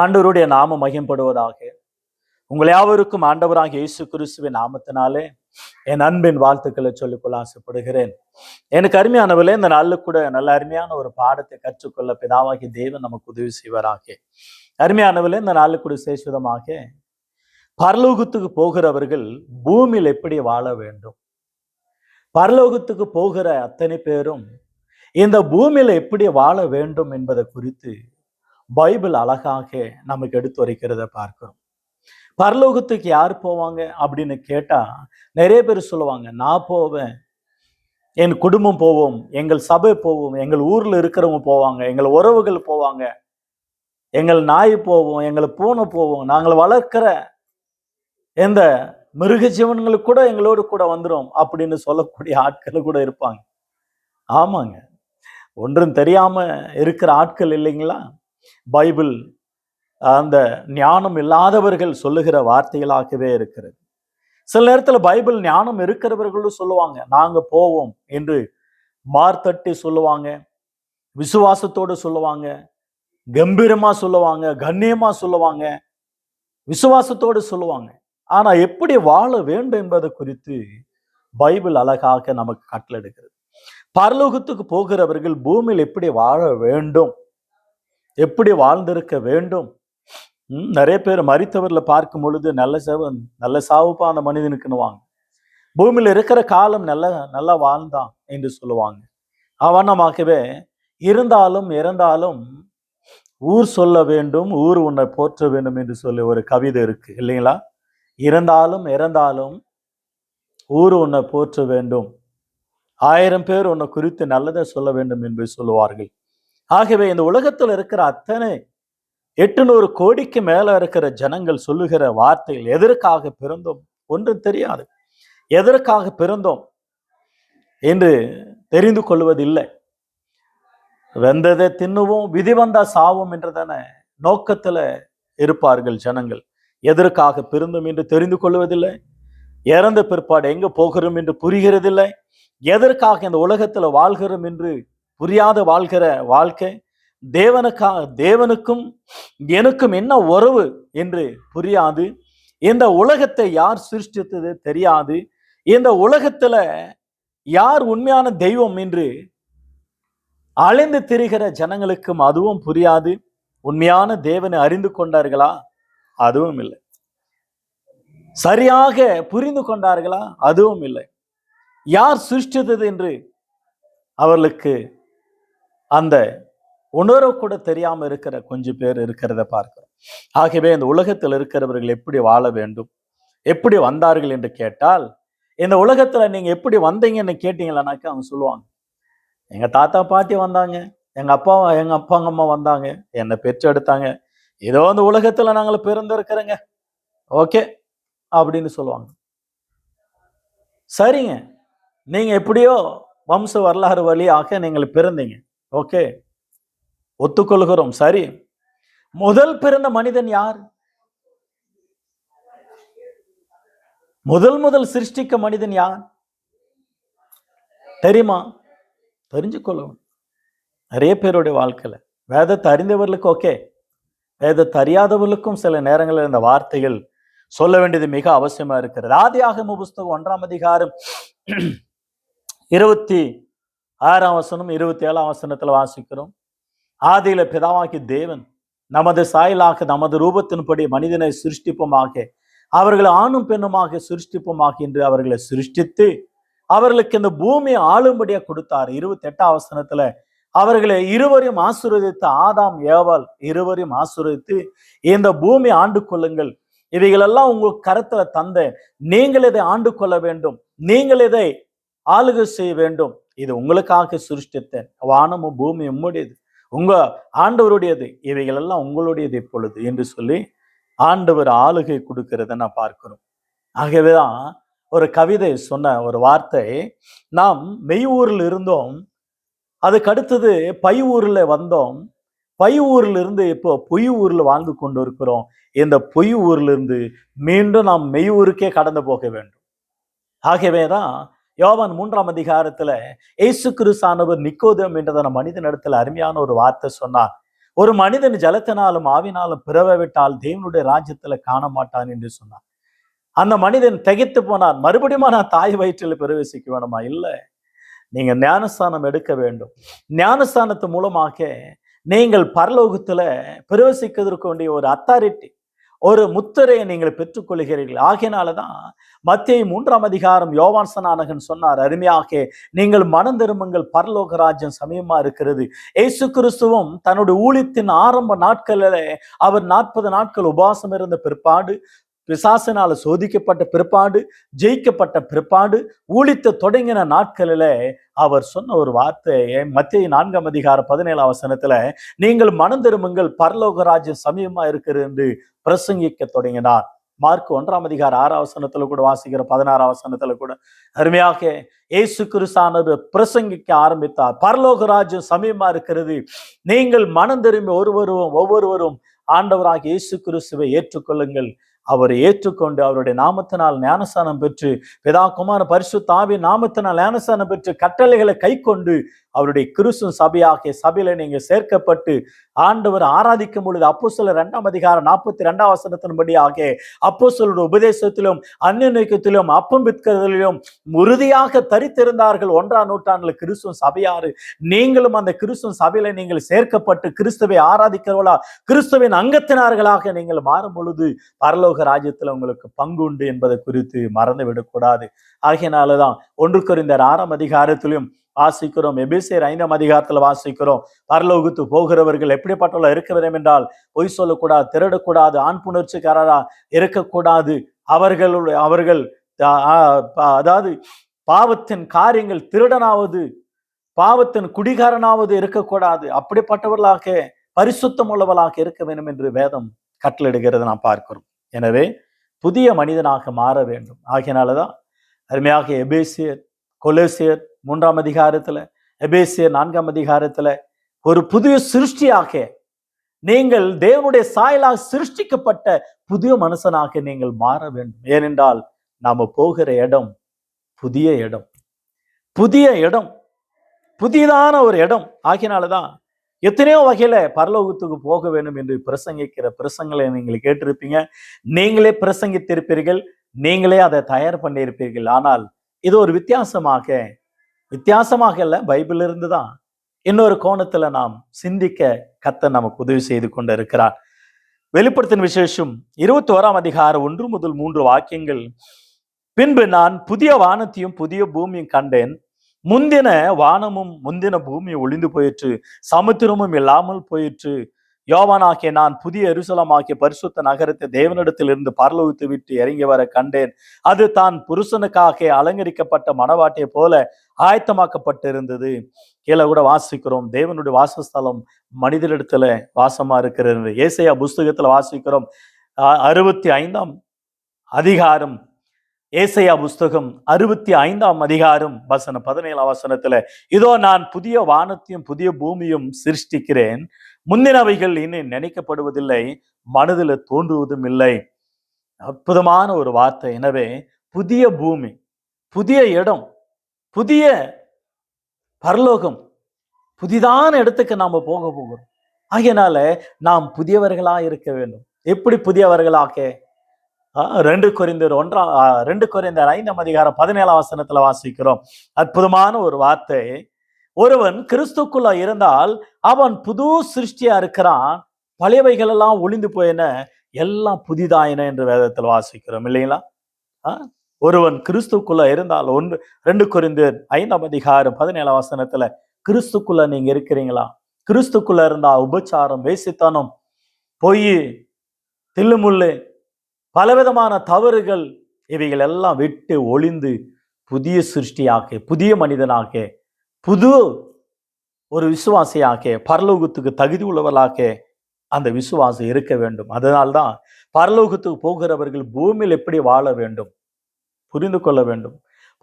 ஆண்டவருடைய நாம மகிம்படுவதாக உங்கள் யாவருக்கும் ஆண்டவராக இயேசு கிறிஸ்துவின் நாமத்தினாலே என் அன்பின் வாழ்த்துக்களை சொல்லிக்கொள்ள ஆசைப்படுகிறேன். எனக்கு அருமையானவர்களே இந்த நாளில் கூட நல்ல அருமையான ஒரு பாடத்தை கற்றுக்கொள்ள பிதாவாகி தேவன் நமக்கு உதவி செய்வாராக. அருமையானவர்களே இந்த நாளில் கூட சேசுதமாக பரலோகத்துக்கு போகிறவர்கள் பூமியில் எப்படி வாழ வேண்டும்? பரலோகத்துக்கு போகிற அத்தனை பேரும் இந்த பூமியில எப்படி வாழ வேண்டும் என்பதை குறித்து பைபிள் அழகாக நமக்கு எடுத்துரைக்கிறத பார்க்கிறோம். பரலோகத்துக்கு யார் போவாங்க அப்படின்னு கேட்டா நிறைய பேர் சொல்லுவாங்க நான் போவேன். என் குடும்பம் போவோம். எங்கள் சபை போவோம். எங்கள் ஊர்ல இருக்கிறவங்க போவாங்க. எங்கள் உறவுகள் போவாங்க. எங்கள் நாய் போவோம். எங்களை பூனை போவோம். நாங்கள் வளர்க்கிற எந்த மிருக ஜீவன்களுக்கு கூட எங்களோடு கூட வந்துடும் அப்படின்னு சொல்லக்கூடிய ஆட்கள் கூட இருப்பாங்க. ஆமாங்க. ஒன்றும் தெரியாம இருக்கிற ஆட்கள் இல்லைங்களா? பைபிள் அந்த ஞானம் இல்லாதவர்கள் சொல்லுகிற வார்த்தைகளாகவே இருக்கிறது. சில நேரத்தில் பைபிள் ஞானம் இருக்கிறவர்களும் சொல்லுவாங்க நாங்கள் போவோம் என்று மார்த்தட்டி சொல்லுவாங்க விசுவாசத்தோடு சொல்லுவாங்க கம்பீரமாக சொல்லுவாங்க கண்ணியமாக சொல்லுவாங்க விசுவாசத்தோடு சொல்லுவாங்க. ஆனால் எப்படி வாழ வேண்டும் என்பது குறித்து பைபிள் அழகாக நமக்கு கட்டளெடுக்கிறது பரலோகத்துக்கு போகிறவர்கள் பூமியில் எப்படி வாழ வேண்டும்? எப்படி வாழ்ந்திருக்க வேண்டும்? நிறைய பேர் மரித்தவர்ல பார்க்கும் பொழுது நல்ல செவ நல்ல சாவுப்பா அந்த மனிதனுக்குன்னுவாங்க. பூமியில் இருக்கிற காலம் நல்ல நல்லா வாழ்ந்தான் என்று சொல்லுவாங்க. அவனமாகவே இருந்தாலும் இறந்தாலும் ஊர் சொல்ல வேண்டும் ஊர் உன்னை போற்ற வேண்டும் என்று சொல்லி ஒரு கவிதை இருக்கு இல்லைங்களா? இருந்தாலும் இறந்தாலும் ஊர் உன்னை போற்ற வேண்டும். ஆயிரம் பேர் உன்னை குறித்து நல்லதை சொல்ல வேண்டும் என்று சொல்லுவார்கள். ஆகவே இந்த உலகத்தில் இருக்கிற அத்தனை எட்டுநூறு கோடிக்கு மேல இருக்கிற ஜனங்கள் சொல்லுகிற வார்த்தைகள் எதற்காக பிறந்தோம்? ஒன்றும் தெரியாது. எதற்காக பிறந்தோம்? என்று தெரிந்து கொள்வதில்லை. வெந்ததை தின்னுவோம் விதி வந்தா சாவோம் என்றதான நோக்கத்துல இருப்பார்கள் ஜனங்கள். எதற்காக பிறந்தோம் என்று தெரிந்து கொள்வதில்லை. இறந்த பிற்பாடு எங்க போகிறோம் என்று புரிகிறதில்லை. எதற்காக இந்த உலகத்துல வாழ்கிறோம் என்று புரியாத வாழ்கிற வாழ்க்கை. தேவனுக்கா தேவனுக்கும் எனக்கும் என்ன உறவு என்று புரியாது. இந்த உலகத்தை யார் சிருஷ்டித்தது தெரியாது. இந்த உலகத்துல யார் உண்மையான தெய்வம் என்று அலைந்து திரிகிற ஜனங்களுக்கும் அதுவும் புரியாது. உண்மையான தேவனை அறிந்து கொண்டார்களா? அதுவும் இல்லை. சரியாக புரிந்து கொண்டார்களா? அதுவும் இல்லை. யார் சிருஷ்டித்தது என்று அவர்களுக்கு அந்த உணர்வு கூட தெரியாமல் இருக்கிற கொஞ்சம் பேர் இருக்கிறத பார்க்கிறோம். ஆகவே இந்த உலகத்தில் இருக்கிறவர்கள் எப்படி வாழ வேண்டும்? எப்படி வந்தார்கள் என்று கேட்டால் இந்த உலகத்தில் நீங்கள் எப்படி வந்தீங்கன்னு கேட்டீங்களானாக்கா அவங்க சொல்லுவாங்க எங்கள் தாத்தா பாட்டி வந்தாங்க எங்கள் அப்பா எங்கள் அப்பா அம்மா வந்தாங்க என்னை பெற்று எடுத்தாங்க ஏதோ அந்த உலகத்தில் நாங்கள் பிறந்திருக்கிறோங்க ஓகே அப்படின்னு சொல்லுவாங்க. சரிங்க. நீங்கள் எப்படியோ வம்ச வரலாறு வழியாக நீங்கள் பிறந்தீங்க. ஓகே. ஒத்துக்கொள்கிறோம். சரி. முதல் பிறந்த மனிதன் யார்? முதல் முதல் சிருஷ்டிக்க மனிதன் யார்? தெரியுமா? தெரிஞ்சுக்கொள்ளவும். நிறைய பேருடைய வாழ்க்கையில். வேதத்தை அறிந்தவர்களுக்கு ஓகே. வேதத்தை அறியாதவர்களுக்கும் சில நேரங்களில் இந்த வார்த்தைகள் சொல்ல வேண்டியது மிக அவசியமா இருக்கிறது. ஆதியாகம புஸ்தகம் ஒன்றாம் அதிகாரம் இருபத்தி ஆறாம் வசனம் இருபத்தி ஏழாம் வசனத்தில் வாசிக்கிறோம். ஆதியில பிதாவாக்கி தேவன் நமது சாயலாக நமது ரூபத்தின்படி மனிதனை சிருஷ்டிப்போமாக அவர்களை ஆணும் பெண்ணுமாக சிருஷ்டிப்போமாக என்று அவர்களை சிருஷ்டித்து அவர்களுக்கு இந்த பூமியை ஆளும்படியா கொடுத்தார். இருபத்தி எட்டாம் வசனத்துல அவர்களை இருவரையும் ஆசீர்வதித்த ஆதாம் ஏவாள் இருவரையும் ஆசீர்வதித்து இந்த பூமி ஆண்டு கொள்ளுங்கள். இவைகளெல்லாம் உங்கள் கரத்துல தந்த நீங்கள் இதை ஆண்டு கொள்ள வேண்டும். நீங்கள் இதை ஆளுகை செய்ய வேண்டும். இது உங்களுக்காக சிருஷ்டித்தேன் வானமும் பூமி உம்முடையது. உங்க ஆண்டவருடையது. இவைகள் எல்லாம் உங்களுடையது இப்பொழுது என்று சொல்லி ஆண்டவர் ஆளுகை கொடுக்கிறத நான் பார்க்கிறோம். ஆகவேதான் ஒரு கவிதை சொன்ன ஒரு வார்த்தை நாம் மெய் ஊரில் இருந்தோம் அதுக்கு அடுத்தது பை ஊரில் வந்தோம் பை ஊரில் இருந்து இப்போ பொய் ஊரில் வாழ்ந்து கொண்டு இருக்கிறோம் இந்த பொய் ஊரில் இருந்து மீண்டும் நாம் மெய் ஊருக்கே கடந்து போக வேண்டும். ஆகவேதான் யோவான் மூன்றாம் அதிகாரத்துல ஏசு கிறிஸ்தானவர் நிக்கோதம் என்றதான மனிதனிடத்துல அருமையான ஒரு வார்த்தை சொன்னார். ஒரு மனிதன் ஜலத்தினாலும் ஆவினாலும் பிறவவிட்டால் தேவனுடைய ராஜ்யத்துல காண மாட்டான் என்று சொன்னார். அந்த மனிதன் திகைத்து போனார். மறுபடியும் நான் தாய் வயிற்றில் பிரவேசிக்க வேணுமா இல்லை. நீங்க ஞானஸ்தானம் எடுக்க வேண்டும். ஞானஸ்தானத்து மூலமாக நீங்கள் பரலோகத்துல பிரவேசிக்கிறதுக்கு வேண்டிய ஒரு அத்தாரிட்டி ஒரு முத்திரையை நீங்கள் பெற்றுக்கொள்கிறீர்கள். ஆகையினாலதான் மத்திய மூன்றாம் அதிகாரம் யோவான் சனானகன் சொன்னார் அருமையாக நீங்கள் மனம் திரும்புங்கள். பரலோக ராஜ்யம் சமயமா இருக்கிறது. ஏசு கிறிஸ்துவும் தன்னுடைய ஊழியத்தின் ஆரம்ப நாட்களில் அவர் நாற்பது நாட்கள் உபாசம் இருந்த பிற்பாடு பிசாசினால சோதிக்கப்பட்ட பிற்பாடு ஜெயிக்கப்பட்ட பிற்பாடு ஊழித்த தொடங்கின நாட்களில அவர் சொன்ன ஒரு வார்த்தை மத்திய நான்காம் அதிகார பதினேழாம் வசனத்துல நீங்கள் மனம் திரும்புங்கள் பரலோக ராஜ்யம் சமயமா இருக்கிறது என்று பிரசங்கிக்க தொடங்கினார். மார்க் ஒன்றாம் அதிகார ஆறு வசனத்துல கூட வாசிக்கிற பதினாறு வசனத்துல கூட அருமையாக இயேசு கிறிஸ்தானது பிரசங்கிக்க ஆரம்பித்தார். பரலோக ராஜ்யம் சமயமா இருக்கிறது. நீங்கள் மனம் திரும்பி ஒருவரும் ஒவ்வொருவரும் ஆண்டவராக இயேசு கிறிஸ்துவை ஏற்றுக்கொள்ளுங்கள். அவரை ஏற்றுக்கொண்டு அவருடைய நாமத்தினால் ஞானஸ்தானம் பெற்று பிதா குமார பரிசு தாவி நாமத்தினால் ஞானஸ்தானம் பெற்று கட்டளைகளை கை கொண்டு அவருடைய கிறிஸ்து சபையாகிய சபையில நீங்க சேர்க்கப்பட்டு ஆண்டவர் ஆராதிக்கும் பொழுது அப்போ சொல்ல ரெண்டாம் அதிகாரம் நாற்பத்தி ரெண்டாம் வசனத்தின்படியாக அப்போ உபதேசத்திலும் அந்நியத்திலும் அப்பம் விற்கிறதிலும் உறுதியாக தரித்திருந்தார்கள். ஒன்றாம் நூற்றாண்டுல கிறிஸ்துவ சபையாறு நீங்களும் அந்த கிறிஸ்துவ சபையில நீங்கள் சேர்க்கப்பட்டு கிறிஸ்துவை ஆராதிக்கிறவளா கிறிஸ்துவின் அங்கத்தினார்களாக நீங்கள் மாறும் பொழுது பரலோக ராஜ்யத்தில் உங்களுக்கு பங்கு உண்டு என்பதை குறித்து மறந்து விடக்கூடாது ஆகையினாலதான் ஒன்று குறைந்த ஆறாம் அதிகாரத்திலும் வாசிக்கிறோம். எபிசேர் ஐந்தாம் அதிகாரத்தில் வாசிக்கிறோம். பரலோகத்து போகிறவர்கள் எப்படிப்பட்டவர்கள் இருக்க வேண்டும் என்றால் பொய் சொல்லக்கூடாது திருடக்கூடாது ஆண் புணர்ச்சிக்காரரா இருக்கக்கூடாது. அவர்களுடைய அவர்கள் அதாவது பாவத்தின் காரியங்கள் திருடனாவது பாவத்தின் குடிகாரனாவது இருக்கக்கூடாது. அப்படிப்பட்டவர்களாக பரிசுத்தம் உள்ளவர்களாக இருக்க வேண்டும் என்று வேதம் கட்டளிடுகிறது நாம் பார்க்கிறோம். எனவே புதிய மனிதனாக மாற வேண்டும். ஆகையினாலதான் அருமையாக எபேசியர் கொலேசியர் மூன்றாம் அதிகாரத்துல எபேசிய நான்காம் அதிகாரத்துல ஒரு புதிய சிருஷ்டியாக நீங்கள் தேவனுடைய சாயலாக சிருஷ்டிக்கப்பட்ட புதிய மனுஷனாக நீங்கள் மாற வேண்டும். ஏனென்றால் நாம போகிற இடம் புதிய இடம். புதிய இடம் புதியதான ஒரு இடம். ஆகினால்தான் எத்தனையோ வகையில பரலோகத்துக்கு போக வேண்டும் என்று பிரசங்கிக்கிற பிரசங்களை நீங்கள் கேட்டிருப்பீங்க. நீங்களே பிரசங்கித்திருப்பீர்கள் நீங்களே அதை தயார் பண்ணியிருப்பீர்கள். ஆனால் இது ஒரு வித்தியாசமாக வித்தியாசமாக இல்ல பைபிளிலிருந்து தான் இன்னொரு கோணத்துல நாம் சிந்திக்க கத்த நமக்கு உதவி செய்து கொண்டு இருக்கிறார் வெளிப்படுத்தின விசேஷம் இருபத்தி ஓராம் அதிகாரம் ஒன்று முதல் மூன்று வாக்கியங்கள். பின்பு நான் புதிய வானத்தையும் புதிய பூமியும் கண்டேன். முந்தின வானமும் முந்தின பூமி ஒளிந்து போயிற்று. சமுத்திரமும் இல்லாமல் போயிற்று. யோவானாகிய நான் புதிய எருசலமாகிய பரிசுத்த நகரத்தை தேவனிடத்தில் இருந்து பரலோகித்து விட்டு இறங்கி வர கண்டேன். அது தான் புருஷனுக்காக அலங்கரிக்கப்பட்ட மனவாட்டியை போல ஆயத்தமாக்கப்பட்டிருந்தது. கீழே கூட வாசிக்கிறோம் தேவனுடைய வாசஸ்தலம் மனிதனிடத்துல வாசமா இருக்கிறது ஏசையா புஸ்தகத்துல வாசிக்கிறோம் அறுபத்தி ஐந்தாம் அதிகாரம். ஏசையா புஸ்தகம் அறுபத்தி ஐந்தாம் அதிகாரம் வசனம் பதினேழாம் வசனத்துல இதோ நான் புதிய வானத்தையும் புதிய பூமியும் சிருஷ்டிக்கிறேன். முந்தினவைகள் இனி நினைக்கப்படுவதில்லை மனதில் தோன்றுவதும் இல்லை. அற்புதமான ஒரு வார்த்தை. எனவே புதிய பூமி புதிய இடம் புதிய பரலோகம் புதிதான இடத்துக்கு நாம் போக போகிறோம். ஆகையினால நாம் புதியவர்களாக இருக்க வேண்டும். எப்படி புதியவர்களாக? ரெண்டு குறைந்தர் ஒன்றாம் ரெண்டு குறைந்தர் ஐந்தாம் அதிகாரம் பதினேழாம் வசனத்துல வாசிக்கிறோம். அற்புதமான ஒரு வார்த்தை. ஒருவன் கிறிஸ்துக்குள்ள இருந்தால் அவன் புது சிருஷ்டியா இருக்கிறான் பழையவைகள் எல்லாம் ஒளிந்து போயின எல்லாம் புதிதாயின என்று வேதத்தில் வாசிக்கிறோம் இல்லைங்களா? ஒருவன் கிறிஸ்துக்குள்ள இருந்தால் ஒன்று ரெண்டு குறிந்து ஐந்தாம் அதிகாரம் பதினேழாம் வசனத்துல கிறிஸ்துக்குள்ள நீங்க இருக்கிறீங்களா? கிறிஸ்துக்குள்ள இருந்தா உபச்சாரம் வேசித்தனம் பொய் தில்லுமுள்ளு பலவிதமான தவறுகள் இவைகள் எல்லாம் விட்டு ஒளிந்து புதிய சிருஷ்டியாக புதிய மனிதனாக புது ஒரு விசுவாசியாக பரலோகத்துக்கு தகுதி உள்ளவர்களாக அந்த விசுவாசம் இருக்க வேண்டும். அதனால்தான் பரலோகத்துக்கு போகிறவர்கள் பூமியில் எப்படி வாழ வேண்டும் புரிந்து கொள்ள வேண்டும்.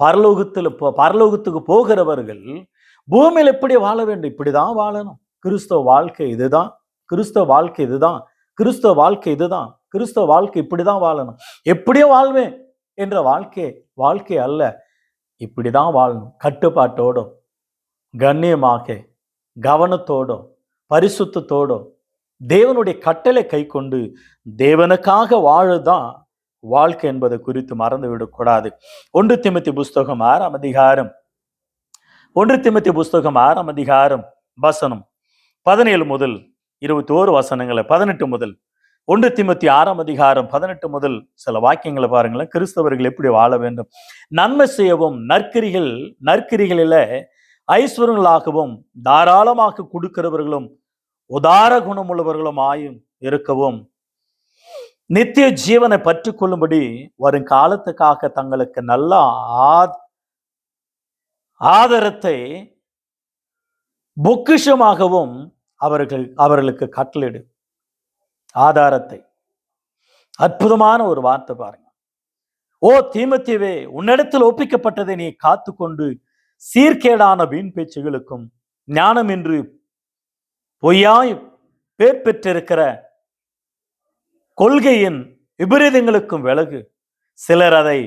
பரலோகத்தில் பரலோகத்துக்கு போகிறவர்கள் பூமியில் எப்படி வாழ வேண்டும்? இப்படி தான் வாழணும். கிறிஸ்தவ வாழ்க்கை இதுதான். கிறிஸ்தவ வாழ்க்கை இதுதான். கிறிஸ்தவ வாழ்க்கை இதுதான். கிறிஸ்தவ வாழ்க்கை இப்படி தான் வாழணும். எப்படியும் வாழ்வேன் என்ற வாழ்க்கை வாழ்க்கை அல்ல. இப்படிதான் வாழணும். கட்டுப்பாட்டோடும் கண்ணியமாக கவனத்தோடும் பரிசுத்தத்தோடும் தேவனுடைய கட்டளை கை கொண்டு தேவனுக்காக வாழதான் வாழ்க்கை என்பதை குறித்து மறந்து விடக்கூடாது ஒன்று திமுத்தி புஸ்தகம் ஆறாம் அதிகாரம். ஒன்று திமுத்தி புஸ்தகம் ஆறாம் அதிகாரம் வசனம். பதினேழு முதல் இருபத்தி ஓரு வசனங்களை பதினெட்டு முதல். ஒன்று திமுத்தி ஆறாம் அதிகாரம் பதினெட்டு முதல். சில வாக்கியங்களை பாருங்களேன். கிறிஸ்தவர்கள் எப்படி வாழ வேண்டும்? நன்மை செய்யவும் நற்கிரிகள் நற்கிரிகளில் ஐஸ்வரங்களாகவும் தாராளமாக கொடுக்கிறவர்களும் உதார குணமுள்ளவர்களும் ஆயும் இருக்கவும். நித்திய ஜீவனை பற்றி கொள்ளும்படி வரும் காலத்துக்காக தங்களுக்கு நல்ல ஆதரத்தை பொக்கிஷமாகவும் அவர்கள் அவர்களுக்கு கட்டளிடு ஆதாரத்தை. அற்புதமான ஒரு வார்த்தை பாருங்க. ஓ தீமத்தீவே உன்னிடத்தில் ஒப்பிக்கப்பட்டதை நீ காத்துக்கொண்டு சீர்கேடான வீண் பேச்சுகளுக்கும் ஞானமின்றி பொய்யாய் பேர் பெற்றிருக்கிற கொள்கையின் விபரீதங்களுக்கும் விலகு. சிலர் அதை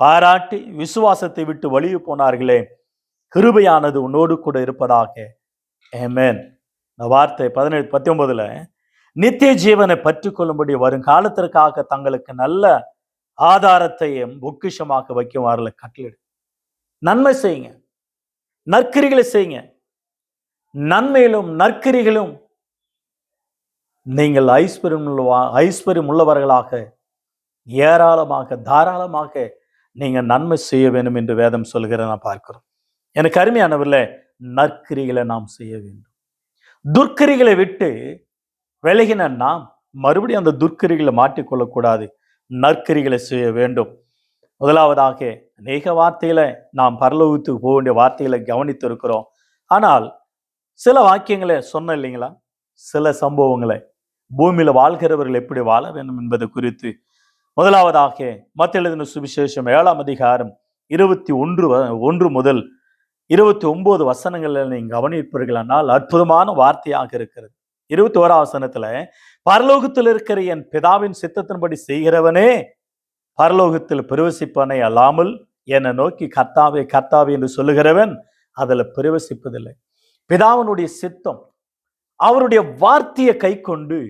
பாராட்டி விசுவாசத்தை விட்டு வழியே போனார்களே. கிருபையானது உன்னோடு கூட இருப்பதாக. ஏமேன் இந்த வார்த்தை பதினேழு பத்தொன்பதுல நித்திய ஜீவனை பற்றி கொள்ளும்படி வரும் காலத்திற்காக தங்களுக்கு நல்ல ஆதாரத்தையும் பொக்கிஷமாக வைக்குமாறுல கட்டளிடு நன்மை செய்யுங்க. நற்கிரிகளை செய்யுங்க. நன்மையிலும் நற்கிரிகளும் நீங்கள் ஐஸ்வர்யம் ஐஸ்வர்யம் உள்ளவர்களாக ஏராளமாக தாராளமாக நீங்கள் நன்மை செய்ய வேண்டும் என்று வேதம் சொல்கிறத நான் பார்க்கிறோம். எனக்கு அருமையானவரில் நற்கிரிகளை நாம் செய்ய வேண்டும். துர்க்கிரிகளை விட்டு விலகின நாம் மறுபடியும் அந்த துர்க்கிரிகளை மாட்டிக்கொள்ளக்கூடாது நற்கிரிகளை செய்ய வேண்டும். முதலாவதாக அநேக வார்த்தையில நாம் பரலோகத்துக்கு போக வேண்டிய வார்த்தைகளை கவனித்து இருக்கிறோம் ஆனால் சில வாக்கியங்களை சொன்ன இல்லைங்களா? சில சம்பவங்களை. பூமியில வாழ்கிறவர்கள் எப்படி வாழ வேண்டும் என்பது குறித்து. முதலாவதாக மத்த சுவிசேஷம் ஏழாம் அதிகாரம் இருபத்தி ஒன்று வ- ஒன்று முதல் இருபத்தி ஒன்பது வசனங்களில் நீங்க கவனிப்பீர்களானால் அற்புதமான வார்த்தையாக இருக்கிறது. இருபத்தி ஓரா வசனத்துல பரலோகத்தில் இருக்கிற என் பிதாவின் சித்தத்தின்படி செய்கிறவனே பரலோகத்தில் பிரவசிப்பனை அல்லாமல் என்னை நோக்கி கர்த்தாவே கர்த்தாவே என்று சொல்லுகிறவன் அதுல பிரவசிப்பதில்லை. பிதாவனுடைய சித்தம் அவருடைய வார்த்தையை கை கொண்டு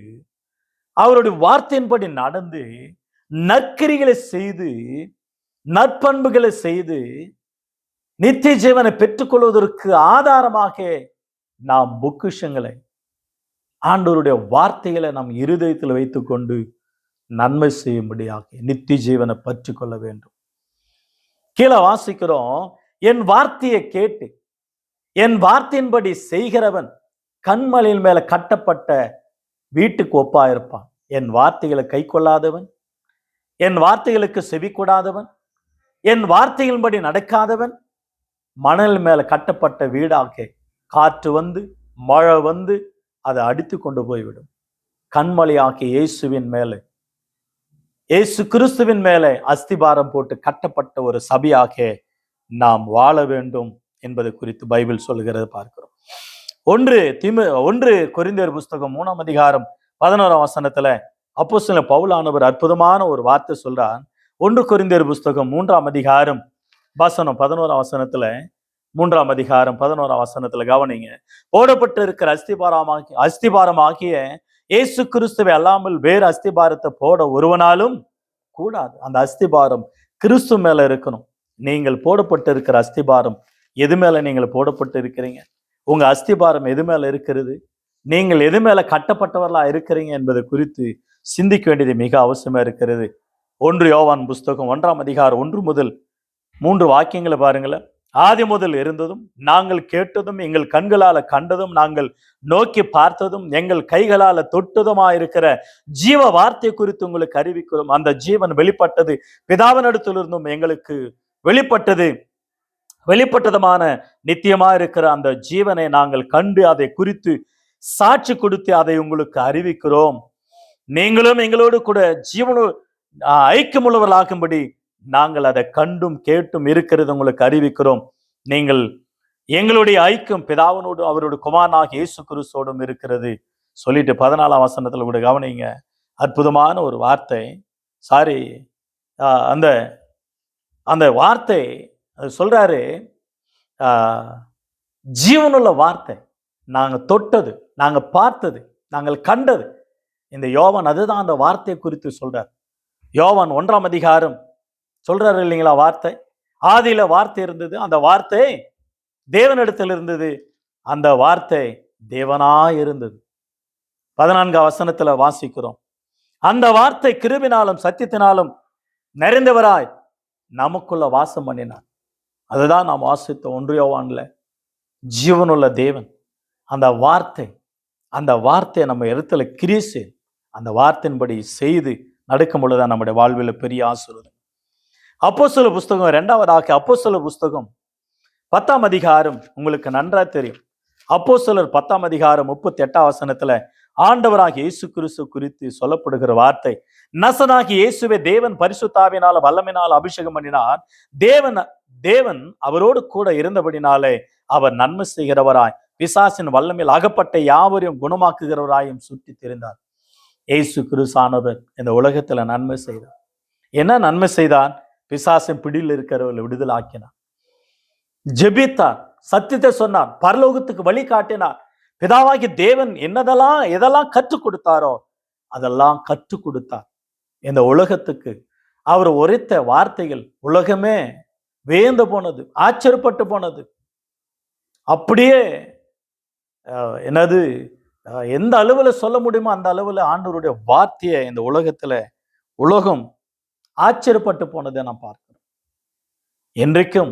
அவருடைய வார்த்தையின்படி நடந்து நற்கிரிகளை செய்து நற்பண்புகளை செய்து நித்திய ஜீவனை பெற்றுக்கொள்வதற்கு ஆதாரமாக நாம் பொக்கிஷங்களை ஆண்டோருடைய வார்த்தைகளை நாம் இருதயத்தில் வைத்துக்கொண்டு நன்மை செய்யும்படியாக நித்திய ஜீவனை பற்றி கொள்ள வேண்டும். கீழே வாசிக்கிறோம் என் வார்த்தையை கேட்டு என் வார்த்தையின்படி செய்கிறவன் கண்மலையின் மேல கட்டப்பட்ட வீட்டுக்கு ஒப்பாயிருப்பான். என் வார்த்தைகளை கை கொள்ளாதவன் என் வார்த்தைகளுக்கு செவி என் வார்த்தைகளின்படி நடக்காதவன் மணல் மேல கட்டப்பட்ட வீடாக காற்று வந்து மழை வந்து அதை அடித்து கொண்டு போய்விடும். கண்மலையாகிய இயேசுவின் மேலே இயேசு கிறிஸ்துவின் மேலே அஸ்திபாரம் போட்டு கட்டப்பட்ட ஒரு சபையாக நாம் வாழ வேண்டும் என்பது குறித்து பைபிள் சொல்கிறது பார்க்கிறோம். ஒன்று திமு ஒன்று கொரிந்தியர் புஸ்தகம் மூணாம் அதிகாரம் பதினோராம் வசனத்துல அப்போ சில பவுலானவர் அற்புதமான ஒரு வார்த்தை சொல்றார். ஒன்று கொரிந்தியர் புஸ்தகம் மூன்றாம் அதிகாரம் வசனம் பதினோராம் வசனத்துல மூன்றாம் அதிகாரம் பதினோராம் வசனத்துல கவனிங்க. போடப்பட்டு இருக்கிற அஸ்திபாரமாகி அஸ்திபாரமாகிய இயேசு கிறிஸ்துவை அல்லாமல் வேறு அஸ்திபாரத்தை போட ஒருவனாலும் கூடாது. அந்த அஸ்திபாரம் கிறிஸ்து மேல இருக்கணும். நீங்கள் போடப்பட்டு இருக்கிற அஸ்திபாரம் எது மேல நீங்கள் போடப்பட்டு இருக்கிறீங்க உங்க அஸ்திபாரம் எது மேல இருக்கிறது? நீங்கள் எது மேல கட்டப்பட்டவர்களா இருக்கிறீங்க என்பது குறித்து சிந்திக்க வேண்டியது மிக அவசியமா இருக்கிறது. ஒன்று யோவான் புஸ்தகம் ஒன்றாம் அதிகாரம் ஒன்று முதல் மூன்று வாக்கியங்களை பாருங்களேன். ஆதி முதல் இருந்ததும் நாங்கள் கேட்டதும் எங்கள் கண்களால கண்டதும் நாங்கள் நோக்கி பார்த்ததும் எங்கள் கைகளால தொட்டதுமா இருக்கிற ஜீவ வார்த்தை குறித்து உங்களுக்கு அறிவிக்கிறோம். அந்த ஜீவன் வெளிப்பட்டது பிதாவினிடத்திலிருந்தும் எங்களுக்கு வெளிப்பட்டது. வெளிப்பட்டதுமான நித்தியமா இருக்கிற அந்த ஜீவனை நாங்கள் கண்டு அதை குறித்து சாட்சி கொடுத்து அதை உங்களுக்கு அறிவிக்கிறோம். நீங்களும் எங்களோடு கூட ஜீவனு ஐக்கியமுள்ளவர்களாகும்படி நாங்கள் அதை கண்டும் கேட்டும் இருக்கிறது உங்களுக்கு அறிவிக்கிறோம். நீங்கள் எங்களுடைய ஐக்கியம் பிதாவனோடு அவருடைய குமாரனாக இயேசு குருசோடும் இருக்கிறது. சொல்லிட்டு பதினாலாம் வசனத்தில் கூட கவனிங்க. அற்புதமான ஒரு வார்த்தை. சாரி அந்த அந்த வார்த்தை அது சொல்கிறாரு ஜீவனுள்ள வார்த்தை. நாங்கள் தொட்டது நாங்கள் பார்த்தது நாங்கள் கண்டது. இந்த யோவன் அதுதான் அந்த வார்த்தை குறித்து சொல்கிறார் யோவன் ஒன்றாம் அதிகாரம் சொல்றாரு இல்லைங்களா வார்த்தை? ஆதியில வார்த்தை இருந்தது. அந்த வார்த்தை தேவனிடத்தில் இருந்தது. அந்த வார்த்தை தேவனா இருந்தது. பதினான்காம் வசனத்துல வாசிக்கிறோம். அந்த வார்த்தை கிருபினாலும் சத்தியத்தினாலும் நிறைந்தவராய் நமக்குள்ள வாசம் பண்ணினார். அதுதான் நாம் வாசித்த ஒன்றியோவான்ல ஜீவனுள்ள தேவன். அந்த வார்த்தை அந்த வார்த்தையை நம்ம இடத்துல கிரீசு அந்த வார்த்தையின்படி செய்து நடக்கும் பொழுதுதான் நம்முடைய வாழ்வில் பெரிய ஆசிர்வாதம். அப்போ சில புஸ்தகம் ரெண்டாவதாக அப்போ சில புஸ்தகம் பத்தாம் அதிகாரம் உங்களுக்கு நன்றா தெரியும். அப்போ சிலர் பத்தாம் அதிகாரம் முப்பத்தி எட்டாம் வசனத்துல ஆண்டவராக இயேசு கிறிஸ்து குறித்து சொல்லப்படுகிற வார்த்தை நசனாகி இயேசுவை தேவன் பரிசுத்தாவினால் வல்லமினால் அபிஷேகம் பண்ணினார். தேவன் தேவன் அவரோடு கூட இருந்தபடினாலே அவர் நன்மை செய்கிறவராய் பிசாசின் வல்லமையில் அகப்பட்ட யாவரையும் குணமாக்குகிறவராயும் சுற்றி திரிந்தார். இயேசு கிறிஸ்தானவர் இந்த உலகத்துல நன்மை செய்தார். என்ன நன்மை செய்தான் பிசாசின் பிடியில் இருக்கிறவர்களை விடுதலை ஆக்கினார். ஜெபித்தார். சத்தியத்தை சொன்னார். பரலோகத்துக்கு வழி காட்டினார். பிதாவாகி தேவன் என்னதெல்லாம் எதெல்லாம் கற்றுக் கொடுத்தாரோ அதெல்லாம் கற்றுக் கொடுத்தார். இந்த உலகத்துக்கு அவர் உரைத்த வார்த்தைகள் உலகமே வேந்து போனது ஆச்சரியப்பட்டு போனது. அப்படியே என்னது எந்த அளவில் சொல்ல முடியுமோ அந்த அளவில் ஆண்டவருடைய வார்த்தையை இந்த உலகத்தில் உலகம் ஆச்சரியப்பட்டு போனதை நான் பார்க்கிறோம். என்றைக்கும்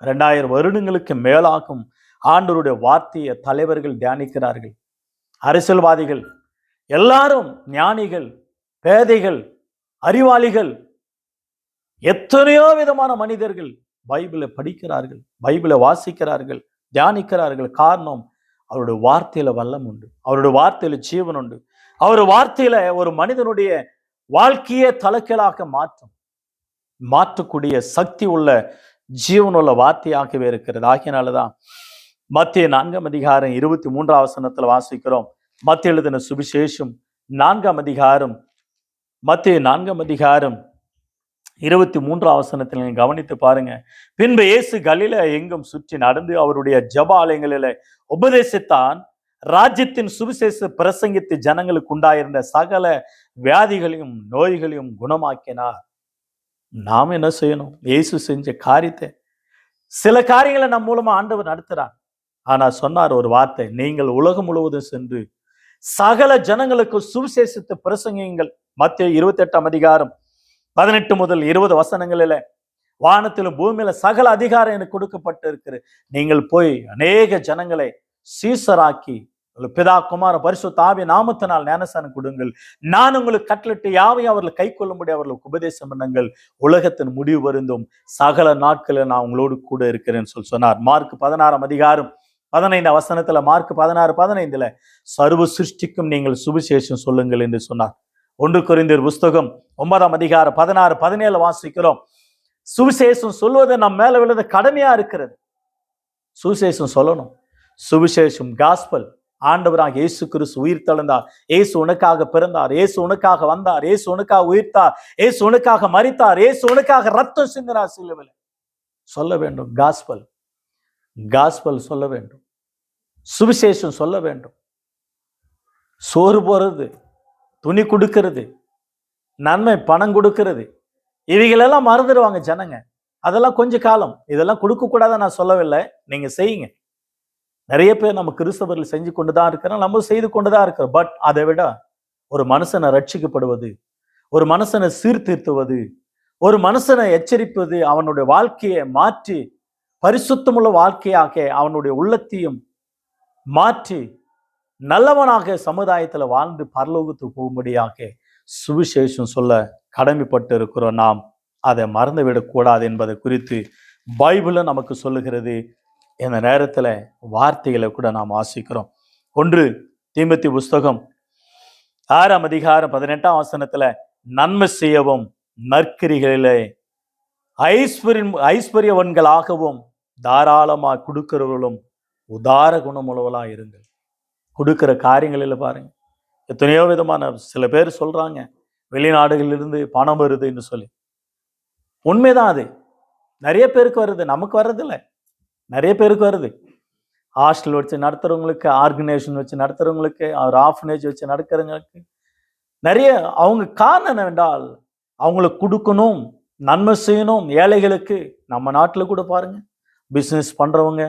ரெண்டாயிரம் வருடங்களுக்கு மேலாகும் ஆண்டவருடைய வார்த்தையை தலைவர்கள் தியானிக்கிறார்கள். அரசியல்வாதிகள் எல்லாரும் ஞானிகள் பேதைகள் அறிவாளிகள் எத்தனையோ விதமான மனிதர்கள் பைபிளை படிக்கிறார்கள் பைபிளை வாசிக்கிறார்கள் தியானிக்கிறார்கள். காரணம் அவருடைய வார்த்தையில வல்லம் உண்டு. அவருடைய வார்த்தையில ஜீவன் உண்டு. அவர் வார்த்தையில ஒரு மனிதனுடைய வாழ்க்கையை தலைக்கீழாக மாற்றும். மாற்றக்கூடிய சக்தி உள்ள ஜீவனுள்ள வார்த்தையாகவே இருக்கிறது. ஆகியனாலதான் மத்திய நான்காம் அதிகாரம் இருபத்தி மூன்றாம் வசனத்துல வாசிக்கிறோம். மத்திய எழுதின சுவிசேஷம் நான்காம் அதிகாரம் மத்திய நான்காம் அதிகாரம் இருபத்தி மூன்றாம் அவசனத்தில் நீங்கள் கவனித்து பாருங்க. பின்பு இயேசு கலில எங்கும் சுற்றி நடந்து அவருடைய ஜப ஆலயங்களில உபதேசித்தான். ராஜ்யத்தின் சுவிசேஷ பிரசங்கித்து ஜனங்களுக்கு உண்டாயிருந்த சகல வியாதிகளையும் நோய்களையும் குணமாக்கினார். நாம் என்ன செய்யணும்? இயேசு செஞ்ச காரியத்தை. சில காரியங்களை நம் மூலமா ஆண்டவர் நடத்துறார். ஆனா சொன்னார் ஒரு வார்த்தை நீங்கள் உலகம் முழுவதும் சென்று சகல ஜனங்களுக்கு சுவிசேஷத்தை பிரசங்கியுங்கள் மத்திய இருபத்தி எட்டாம் அதிகாரம் பதினெட்டு முதல் இருபது வசனங்களில வானத்திலும் பூமியில சகல அதிகாரம் எனக்கு கொடுக்கப்பட்டு இருக்கிறது நீங்கள் போய் அநேக ஜனங்களை சீசராக்கி பிதா குமார பரிசு தாவிய நாமத்தினால் ஞானசானம் கொடுங்கள். நான் உங்களுக்கு கட்டளிட்டு யாவையும் அவர்கள் கை கொள்ளும்படி அவர்களுக்கு உபதேசம் பண்ணுங்கள். உலகத்தின் முடிவு வருந்தும். சகல நாட்களில் நான் உங்களோடு கூட இருக்கிறேன்னு சொல்லி சொன்னார். மார்க் பதினாறாம் அதிகாரம் பதினைந்து வசனத்துல மார்க் பதினாறு பதினைந்துல சர்வ சிருஷ்டிக்கும் நீங்கள் சுவிசேஷம் சொல்லுங்கள் என்று சொன்னார். ஒன்று குறைந்தர் புஸ்தகம் ஒன்பதாம் அதிகாரம் பதினாறு பதினேழு வாசிக்கிறோம். சுவிசேஷம் சொல்வது நம் மேல விழுந்த கடமையா இருக்கிறது. சுவிசேஷம் சொல்லணும். சுவிசேஷம் காஸ்பல் ஆண்டவராக இயேசு கிறிஸ்து உயிர் தழுந்தார். ஏசு உனக்காக பிறந்தார். ஏசு உனக்காக வந்தார். ஏசு உனக்காக உயிர்த்தார். ஏசு உனக்காக மறித்தார் ஏசு உனக்காக ரத்தம் சிந்தினார் சிலுவையில். சொல்ல வேண்டும். காஸ்பல் காஸ்பல் சொல்ல வேண்டும். சுவிசேஷம் சொல்ல வேண்டும். சோறு போறது துணி கொடுக்கறது நன்மை பணம் கொடுக்கறது. இவைகளெல்லாம் மறந்துடுவாங்க ஜனங்க. அதெல்லாம் கொஞ்ச காலம். இதெல்லாம் கொடுக்க நான் சொல்லவில்லை. நீங்க செய்யுங்க. நிறைய பேர் நம்ம கிறிஸ்தவர்கள் செஞ்சு கொண்டு தான் இருக்கிறோம் நம்ம செய்து கொண்டு தான் இருக்கிறோம். பட் அதை விட ஒரு மனுஷனை ரட்சிக்கப்படுவது ஒரு மனுஷனை சீர்திருத்துவது ஒரு மனுஷனை எச்சரிப்பது அவனுடைய வாழ்க்கையை மாற்றி பரிசுத்தமுள்ள வாழ்க்கையாக அவனுடைய உள்ளத்தையும் மாற்றி நல்லவனாக சமுதாயத்தில் வாழ்ந்து பரலோகத்துக்கு போகும்படியாக சுவிசேஷம் சொல்ல கடமைப்பட்டு இருக்கிறோம் நாம். அதை மறந்துவிடக்கூடாது என்பதை குறித்து பைபிளும் நமக்கு சொல்லுகிறது. இந்த நேரத்தில் வார்த்தைகளை கூட நாம் வாசிக்கிறோம். ஒன்று தீமத்தி புஸ்தகம். ஆறாம் அதிகாரம் பதினெட்டாம் வசனத்தில் நன்மை செய்யவும் நற்கிரிகளிலே ஐஸ்வர்யம் ஐஸ்வர்யவன்களாகவும் தாராளமாக கொடுக்கிறவர்களும் உதார குணமுழவலாக இருங்கள். கொடுக்கிற காரியங்களில் பாருங்கள் எத்தனையோ விதமான சில பேர் சொல்கிறாங்க வெளிநாடுகளிலிருந்து பணம் வருதுன்னு சொல்லி. உண்மைதான் அது. நிறைய பேருக்கு வருது. நமக்கு வர்றதில்லை. நிறைய பேருக்கு வருது. ஹாஸ்டல் வச்சு நடத்துறவங்களுக்கு ஆர்கனைசேஷன் வச்சு நடத்துறவங்களுக்கு ஒரு ஆஃபனேஜ் வச்சு நடக்கிறவங்களுக்கு நிறைய அவங்க காரணம் என்னவென்றால் அவங்களுக்கு கொடுக்கணும் நன்மை செய்யணும் ஏழைகளுக்கு நம்ம நாட்டில் கூட பாருங்கள் பிஸ்னஸ் பண்ணுறவங்க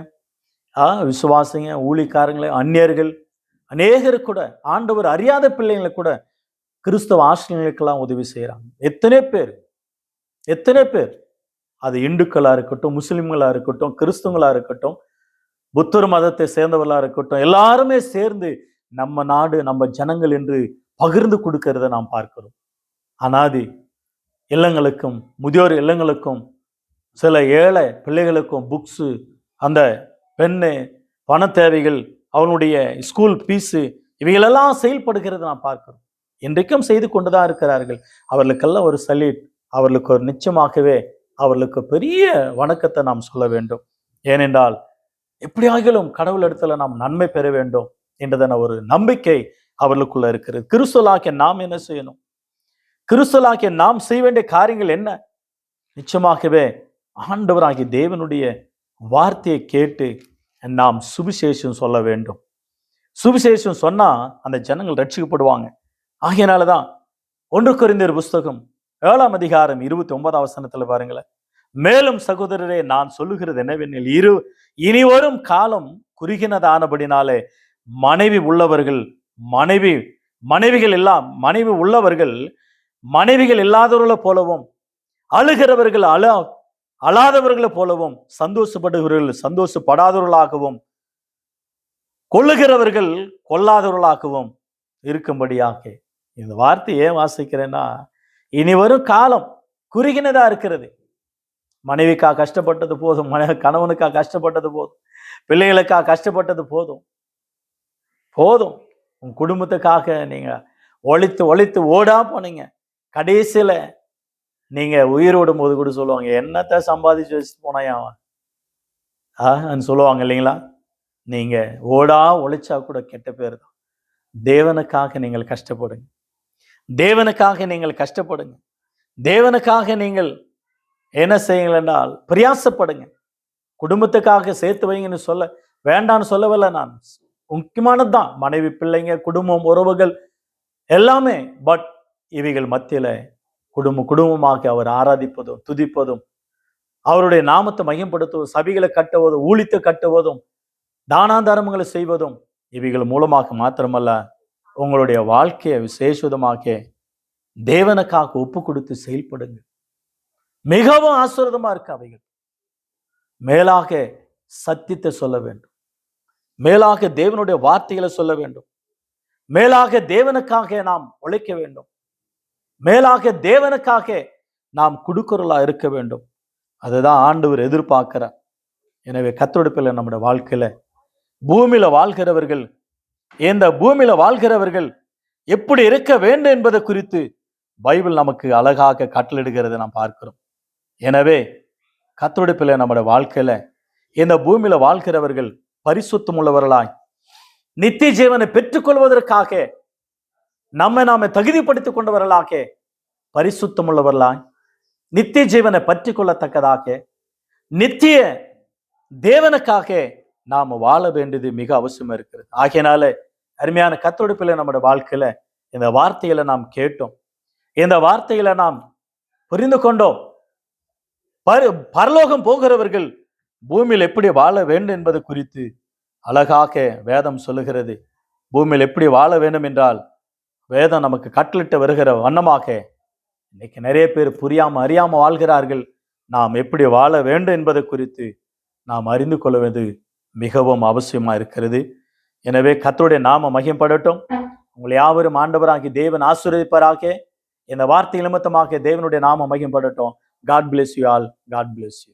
விசுவாசிங்க ஊழிக்காரங்களே அந்நியர்கள் அநேகர் கூட ஆண்டவர் அறியாத பிள்ளைங்களை கூட கிறிஸ்தவ ஆசிரியர்களுக்கெல்லாம் உதவி செய்கிறாங்க எத்தனை பேர்? எத்தனை பேர்? அது இந்துக்களாக இருக்கட்டும் முஸ்லீம்களாக இருக்கட்டும் கிறிஸ்துவங்களாக இருக்கட்டும் புத்தர் மதத்தை சேர்ந்தவர்களாக இருக்கட்டும் எல்லாருமே சேர்ந்து நம்ம நாடு நம்ம ஜனங்கள் என்று பகிர்ந்து கொடுக்கறத நாம் பார்க்கிறோம். அனாதி இல்லங்களுக்கும் முதியோர் இல்லங்களுக்கும் சில ஏழை பிள்ளைகளுக்கும் புக்ஸு அந்த பெண்ணு பண தேவைகள் அவனுடைய ஸ்கூல் ஃபீஸு இவைகளெல்லாம் செயல்படுகிறது நாம் பார்க்கிறோம். இன்றைக்கும் செய்து கொண்டு தான் இருக்கிறார்கள். அவர்களுக்கெல்லாம் ஒரு சல்யூட் அவர்களுக்கு ஒரு நிச்சயமாகவே அவர்களுக்கு பெரிய வணக்கத்தை நாம் சொல்ல வேண்டும். ஏனென்றால் எப்படியாகிலும் கடவுள் இடத்துல நாம் நன்மை பெற வேண்டும் என்றதான ஒரு நம்பிக்கை அவர்களுக்குள்ள இருக்கிறது. கிறிஸ்தலாக்கிய நாம் என்ன செய்யணும்? கிறிஸ்தலாக்கிய நாம் செய்ய வேண்டிய காரியங்கள் என்ன? நிச்சயமாகவே ஆண்டவராகிய தேவனுடைய வார்த்தையை கேட்டு நாம் சுவிசேஷம் சொல்ல வேண்டும். சுவிசேஷம் சொன்னா அந்த ஜனங்கள் ரட்சிக்கப்படுவாங்க. ஆகையனால தான் ஒன்று குறைந்தர் புஸ்தகம் ஏழாம் அதிகாரம் இருபத்தி ஒன்பதாம் வசனத்துல பாருங்களேன். மேலும் சகோதரரே நான் சொல்லுகிறது என்னவெனில் இரு இனி வரும் காலம் குறுகினதானபடினாலே மனைவி உள்ளவர்கள் மனைவி மனைவிகள் எல்லாம் மனைவி உள்ளவர்கள் மனைவிகள் இல்லாதவர்களை போலவும் அழுகிறவர்கள் அழ அழாதவர்களை போலவும் சந்தோஷப்படுகிறவர்கள் சந்தோஷப்படாதவர்களாகவும் கொள்ளுகிறவர்கள் கொல்லாதவர்களாகவும் இருக்கும்படியாக இந்த வார்த்தை ஏன் வாசிக்கிறேன்னா இனி வரும் காலம் குறுகினதா இருக்கிறது. மனைவிக்காக கஷ்டப்பட்டது போதும் மன கணவனுக்காக கஷ்டப்பட்டது போதும் பிள்ளைகளுக்காக கஷ்டப்பட்டது போதும். போதும். உன் குடும்பத்துக்காக நீங்க ஒழித்து ஒழித்து ஓடா போனீங்க. கடைசியில நீங்க உயிர் போது கூட சொல்லுவாங்க என்னத்தை சம்பாதிச்சு வச்சுட்டு போனாயா அவன்? சொல்லுவாங்க இல்லைங்களா? நீங்க ஓடா ஒழிச்சா கூட கெட்ட பேர் தான். தேவனுக்காக நீங்கள் கஷ்டப்படுங்க. தேவனுக்காக நீங்கள் கஷ்டப்படுங்க. தேவனுக்காக நீங்கள் என்ன செய்யுங்கள் என்றால் பிரயாசப்படுங்க. குடும்பத்துக்காக சேர்த்து வைங்கன்னு சொல்ல வேண்டான்னு சொல்லவில்லை நான். முக்கியமானது தான் மனைவி பிள்ளைங்க குடும்பம் உறவுகள் எல்லாமே. பட் இவைகள் மத்தியில் குடும்ப குடும்பமாக அவர் ஆராதிப்பதும் துதிப்பதும் அவருடைய நாமத்தை மையப்படுத்துவதும் சபைகளை கட்டுவதும் ஊழித்து கட்டுவதும் தானாதாரங்களை செய்வதும் இவைகள் மூலமாக மாத்திரமல்ல உங்களுடைய வாழ்க்கையை விசேஷதமாக தேவனுக்காக ஒப்பு கொடுத்து செயல்படுங்க மிகவும் ஆசுரதமா இருக்கு அவைகள். மேலாக சத்தியத்தை சொல்ல வேண்டும். மேலாக தேவனுடைய வார்த்தைகளை சொல்ல வேண்டும். மேலாக தேவனுக்காக நாம் உழைக்க வேண்டும். மேலாக தேவனுக்காக நாம் குடுக்குறலா இருக்க வேண்டும். அதுதான் ஆண்டவர் எதிர்பார்க்கிறார். எனவே கத்தொடுப்பில் நம்முடைய வாழ்க்கையில பூமியில வாழ்கிறவர்கள் இந்த பூமியில வாழ்கிறவர்கள் எப்படி இருக்க வேண்டும் என்பதை குறித்து பைபிள் நமக்கு அழகாக கட்டளிடுகிறதை நாம் பார்க்கிறோம். எனவே கத்தொடுப்பில் நம்முடைய வாழ்க்கையில இந்த பூமியில வாழ்கிறவர்கள் பரிசுத்தம் உள்ளவர்களாய் நித்திய ஜீவனை பெற்றுக்கொள்வதற்காக நம்மை நாம தகுதிப்படுத்திக் கொண்டவர்களாக பரிசுத்தம் உள்ளவர்களாய் நித்திய ஜீவனை பற்றி கொள்ளத்தக்கதாக நித்திய தேவனுக்காக நாம் வாழ வேண்டியது மிக அவசியமாக இருக்கிறது. ஆகையினால அருமையான கத்தொடுப்பில் நம்முடைய வாழ்க்கையில இந்த வார்த்தைகளை நாம் கேட்டோம். இந்த வார்த்தைகளை நாம் புரிந்து கொண்டோம். பரு பரலோகம் போகிறவர்கள் பூமியில் எப்படி வாழ வேண்டும் என்பது குறித்து அழகாக வேதம் சொல்லுகிறது. பூமியில் எப்படி வாழ வேண்டும் என்றால் வேதம் நமக்கு கட்டளிட்டு வருகிற வண்ணமாக இன்னைக்கு நிறைய பேர் புரியாமல் அறியாமல் வாழ்கிறார்கள். நாம் எப்படி வாழ வேண்டும் என்பதை குறித்து நாம் அறிந்து கொள்வது மிகவும் அவசியமாக இருக்கிறது. எனவே கத்தருடைய நாம மகிம்படட்டும் உங்களை யாவரும் ஆண்டவராகி தேவன் ஆசீர்வதிப்பாராக. இந்த வார்த்தை நிமித்தமாக தேவனுடைய நாம மகிம்படட்டும் God bless you all God bless you